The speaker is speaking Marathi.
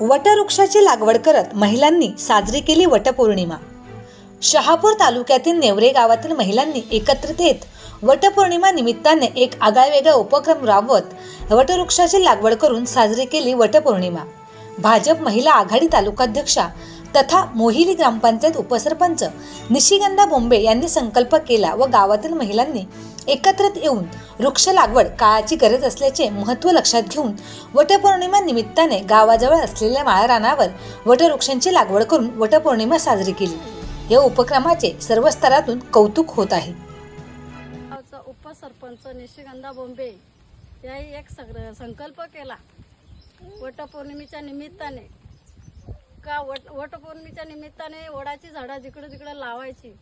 वटवृक्षाची लागवड करत महिलांनी साजरी केली वटपौर्णिमा. शहापूर तालुक्यातील नेवरे गावातील महिलांनी एकत्रित येत वटपौर्णिमा निमित्ताने एक आगळावेगळा उपक्रम राबवत वटवृक्षाची लागवड करून साजरी केली वटपौर्णिमा. भाजप महिला आघाडी तालुकाध्यक्षा तथा मोहिली ग्रामपंचायत उपसरपंच निशिगंधा बोंबे यांनी संकल्प केला व गावातील महिलांनी एकत्रित येऊन वृक्ष लागवड काळाची गरज असल्याचे महत्त्व लक्षात घेऊन वटपौर्णिमा निमित्ताने गावाजवळ असलेल्या माळरानावर वटवृक्षांची लागवड करून वटपौर्णिमा साजरी केली. या उपक्रमाचे सर्व स्तरातून कौतुक होत आहे. उपसरपंच निशिगंधा बोंबे याही एक संकल्प केला. वटपौर्णिमेच्या निमित्ताने का? वट वटपौर्णिमेच्या निमित्ताने वडाची झाडं जिकडं तिकडं लावायची.